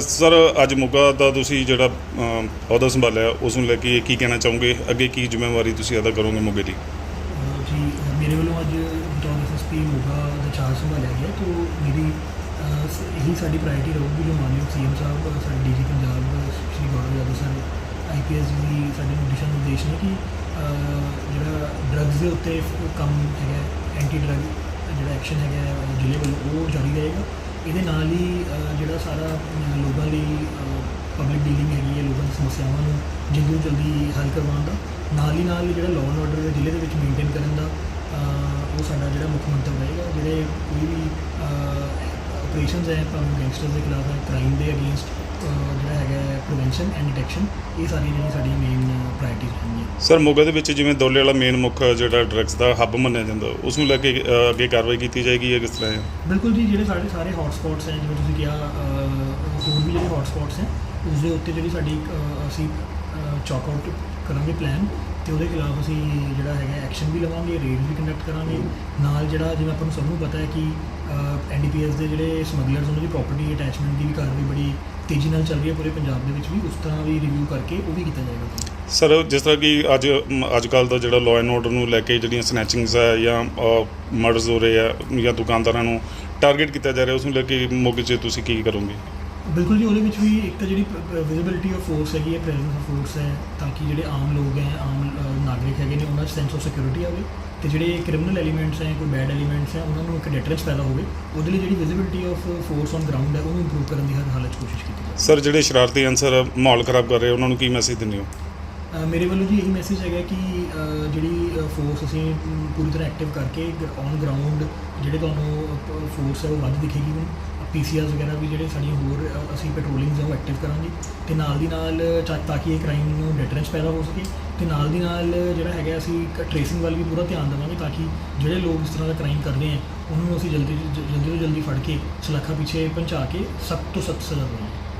Sir ਅੱਜ ਮੋਗਾ ਦਾ ਤੁਸੀਂ ਜਿਹੜਾ ਅ, ਅਹੁਦਾ ਸੰਭਾਲਿਆ ਉਸ ਨੂੰ ਲੈ ਕੇ ਕੀ ਕਹਿਣਾ ਚਾਹੋਗੇ? ਅੱਗੇ ਕੀ ਜ਼ਿੰਮੇਵਾਰੀ ਤੁਸੀਂ ਅਦਾ ਕਰੋਗੇ ਮੋਗੇ ਦੀ? ਅਹ ਜੀ ਅਹ ਮੇਰੇ ਵੱਲੋਂ ਅੱਜ ਬਤੌਰ ਐਸਐਸਪੀ ਮੋਗਾ ਦਾ ਚਾਰਜ ਸੰਭਾਲਿਆ ਗਿਆ ਤੋਂ ਮੇਰੀ ਅਹ, ਸ- ਇਹੀ ਸਾਡੀ ਪ੍ਰਾਇੋਰਟੀ ਰਹੂਗੀ ਜੋ ਮਾਨਯੋਗ ਸੀਐਮ ਸਾਹਿਬ ਅਹ, ਸਾਡੇ DG Punjab Shri Gaurav Yadav sir IPS ਦੀ ਸਾਡੇ ਨੂੰ ਦਿਸ਼ਾ ਨਿਰਦੇਸ਼ ਨੇ ਕਿ ਅਹ, ਜਿਹੜਾ ਡਰੱਗਸ ਦੇ ਉੱਤੇ ਕੰਮ ਹੈਗਾ ਐਂਟੀ ਡਰੱਗ ਜਿਹੜਾ ਐਕਸ਼ਨ ਹੈਗਾ ਹੈ, ਜ਼ਿਲ੍ਹੇ ਵੱਲੋਂ ਉਹ ਜਾਰੀ ਰਹੇਗਾ। ਇਹਦੇ ਨਾਲ ਹੀ ਜਿਹੜਾ ਸਾਰਾ ਲੋਕਾਂ ਲਈ ਪਬਲਿਕ ਡੀਲਿੰਗ ਹੈਗੀ ਹੈ, ਲੋਕਾਂ ਦੀ ਸਮੱਸਿਆਵਾਂ ਨੂੰ ਜਲਦੀ ਜਲਦੀ ਹੱਲ ਕਰਵਾਉਣ ਦਾ, ਨਾਲ ਹੀ ਨਾਲ ਜਿਹੜਾ ਲਾਅ ਐਂਡ ਆਰਡਰ ਜ਼ਿਲ੍ਹੇ ਦੇ ਵਿੱਚ ਮੇਨਟੇਨ ਕਰਨ ਦਾ ਉਹ ਸਾਡਾ ਜਿਹੜਾ ਮੁੱਖ ਮੰਤਵ ਰਹੇਗਾ, ਜਿਹੜੇ ਕੋਈ ਵੀ ਆਪਰੇਸ਼ਨਸ ਹੈ, ਭਾਵੇਂ ਗੈਂਗਸਟਰਸ ਦੇ ਖਿਲਾਫ ਹੈ ਕ੍ਰਾਈਮ ਦੇ ਅਗੇਂਸਟ ਜਿਹੜਾ ਹੈਗਾ ਪ੍ਰੀਵੈਂਸ਼ਨ ਐਂਡ ਡਿਟੈਕਸ਼ਨ ਇਹ ਸਾਰੀਆਂ ਜਿਹੜੀਆਂ ਸਾਡੀਆਂ ਮੇਨ ਪ੍ਰਾਇੋਰਟੀਜ਼ ਹੋਣਗੀਆਂ ਸਰ ਮੋਗਾ ਦੇ ਵਿੱਚ ਜਿਵੇਂ ਦੋਲੇ ਵਾਲਾ ਮੇਨ ਮੁੱਖ ਜਿਹੜਾ ਡਰੱਗਸ ਦਾ ਹੱਬ ਮੰਨਿਆ ਜਾਂਦਾ ਉਸ ਨੂੰ ਲੈ ਕੇ ਅ, ਅੱਗੇ ਕਾਰਵਾਈ ਕੀਤੀ ਜਾਏਗੀ ਜਾਂ ਕਿਸ ਤਰ੍ਹਾਂ ਹੈ? ਬਿਲਕੁਲ ਜੀ ਜਿਹੜੇ ਸਾਡੇ ਸਾਰੇ ਹੌਟ ਸਪੌਟਸ ਹੈ ਜਿਵੇਂ ਤੁਸੀਂ ਕਿਹਾ ਅਹ, ਹੋਰ ਵੀ ਜਿਹੜੇ ਹੌਟ ਸਪੌਟਸ ਹੈ ਉਸ ਦੇ ਉੱਤੇ ਜਿਹੜੀ ਸਾਡੀ ਅਹ, ਅਸੀਂ ਚੌਕ ਆਊਟ ਕਰਾਂਗੇ ਪਲਾਨ ਤੇ ਉਹਦੇ ਖਿਲਾਫ ਅਸੀਂ ਜਿਹੜਾ ਹੈਗਾ ਐਕਸ਼ਨ ਵੀ ਲਵਾਂਗੇ ਰੇਡ ਵੀ ਕੰਡਕਟ ਕਰਾਂਗੇ। ਨਾਲ ਜਿਹੜਾ ਜਿਵੇਂ ਆਪਾਂ ਨੂੰ ਸਭ ਨੂੰ ਪਤਾ ਹੈ ਕਿ ਐਨਡੀਪੀਐਸ ਦੇ ਜਿਹੜੇ ਸਮਗਲਰਸ ਉਹਨਾਂ ਦੀ ਪ੍ਰਾਪਰਟੀ ਅਟੈਚਮੈਂਟ ਦੀ ਵੀ ਕਾਰਵਾਈ ਬੜੀ ਤੇਜ਼ੀ ਨਾਲ ਚੱਲ ਰਹੀ ਹੈ ਪੂਰੇ ਪੰਜਾਬ ਦੇ ਵਿੱਚ ਵੀ, ਉਸ ਤਰ੍ਹਾਂ ਵੀ ਰਿਵਿਊ ਕਰਕੇ ਉਹ ਵੀ ਕੀਤਾ ਜਾਏਗਾ ਸਰ ਜਿਸ ਤਰ੍ਹਾਂ ਕਿ ਅੱਜ ਅੱਜ ਕੱਲ ਦਾ ਜਿਹੜਾ ਲਾਅ ਐਂਡ ਆਰਡਰ ਨੂੰ ਲੈ ਕੇ ਜਿਹੜੀਆਂ ਸਨੈਚਿੰਗਸ ਹੈ ਜਾਂ ਮਰਡਰਸ ਹੋ ਰਹੇ ਆ ਜਾਂ ਦੁਕਾਨਦਾਰਾਂ ਨੂੰ ਟਾਰਗੇਟ ਕੀਤਾ ਜਾ ਰਿਹਾ, ਉਸ ਨੂੰ ਲੈ ਕੇ ਮੌਕੇ 'ਚ ਤੁਸੀਂ ਕੀ ਕਰੋਗੇ? ਬਿਲਕੁਲ ਜੀ ਉਹਦੇ ਵਿੱਚ ਵੀ ਇੱਕ ਤਾਂ ਜਿਹੜੀ ਵਿਜ਼ਿਬਿਲਿਟੀ ਆਫ ਫੋਰਸ ਹੈਗੀ ਹੈ ਪ੍ਰੈਜ਼ੈਂਸ ਆਫ ਫੋਰਸ ਹੈ ਤਾਂ ਕਿ ਜਿਹੜੇ ਆਮ ਲੋਕ ਹੈ ਆਮ ਨਾਗਰਿਕ ਹੈਗੇ ਨੇ ਉਹਨਾਂ 'ਚ ਸੈਂਸ ਆਫ ਸਿਕਿਉਰਿਟੀ ਆਵੇ ਤੇ ਜਿਹੜੇ ਕ੍ਰਿਮੀਨਲ ਐਲੀਮੈਂਟਸ ਹੈ ਕੋਈ ਬੈਡ ਐਲੀਮੈਂਟਸ ਹੈ ਉਹਨਾਂ ਨੂੰ ਇੱਕ ਡੈਟਰੈਂਸ ਪੈਦਾ ਹੋਵੇ ਉਹਦੇ ਲਈ ਜਿਹੜੀ visibility of force on ground ਹੈ ਉਹਨੂੰ ਇੰਪਰੂਵ ਕਰਨ ਦੀ ਹਰ ਹਾਲਤ 'ਚ ਕੋਸ਼ਿਸ਼ ਕੀਤੀ ਜਾਵੇ। ਸਰ ਜਿਹੜੇ ਸ਼ਰਾਰਤੀ ਅਨਸਰ ਮਾਹੌਲ ਖਰਾਬ ਕਰ ਰਹੇ ਉਹਨਾਂ ਨੂੰ ਕੀ ਮੈਸੇਜ ਦਿੰਦੇ ਹੋ? ਮੇਰੇ ਵੱਲੋਂ ਜੀ ਇਹੀ ਮੈਸੇਜ ਹੈਗਾ ਕਿ ਜਿਹੜੀ ਫੋਰਸ ਅਸੀਂ ਪੂਰੀ ਤਰ੍ਹਾਂ ਐਕਟਿਵ ਕਰਕੇ ਔਨ ਗਰਾਊਂਡ ਜਿਹੜੇ ਤੁਹਾਨੂੰ ਫੋਰਸ ਹੈ ਉਹ ਵੱਧ ਦਿਖੇਗੀ ਹੁਣ ਪੀਸੀਆਰਸ ਵਗੈਰਾ ਵੀ ਜਿਹੜੇ ਸਾਡੀਆਂ ਹੋਰ ਅ, ਅਸੀਂ ਪੈਟਰੋਲਿੰਗਸ ਆ ਉਹ ਐਕਟਿਵ ਕਰਾਂਗੇ। ਤੇ ਨਾਲ ਦੀ ਨਾਲ ਚਾ- ਤਾਂ ਕਿ ਇਹ ਕ੍ਰਾਈਮ ਨੂੰ ਡੈਟਰੈਂਸ ਪੈਦਾ ਹੋ ਸਕੇ। ਤੇ ਨਾਲ ਦੀ ਨਾਲ ਜਿਹੜਾ ਹੈਗਾ ਅਸੀਂ ਟ੍ਰੇਸਿੰਗ ਵੱਲ ਵੀ ਪੂਰਾ ਧਿਆਨ ਦੇਵਾਂਗੇ ਤਾਂ ਕਿ ਜਿਹੜੇ ਲੋਕ ਇਸ ਤਰ੍ਹਾਂ ਦਾ ਕ੍ਰਾਈਮ ਕਰ ਰਹੇ ਹੈ ਉਹਨਾਂ ਨੂੰ ਅਸੀਂ ਜਲਦੀ ਜ- ਜਲਦੀ ਤੋਂ ਜਲਦੀ ਫੜ ਕੇ ਸਲਾਖਾ ਪਿੱਛੇ ਪਹੁੰਚਾ ਕੇ ਸਖਤ ਤੋਂ ਸਖਤ ਸਜ਼ਾ ਦੇਵਾਂਗੇ।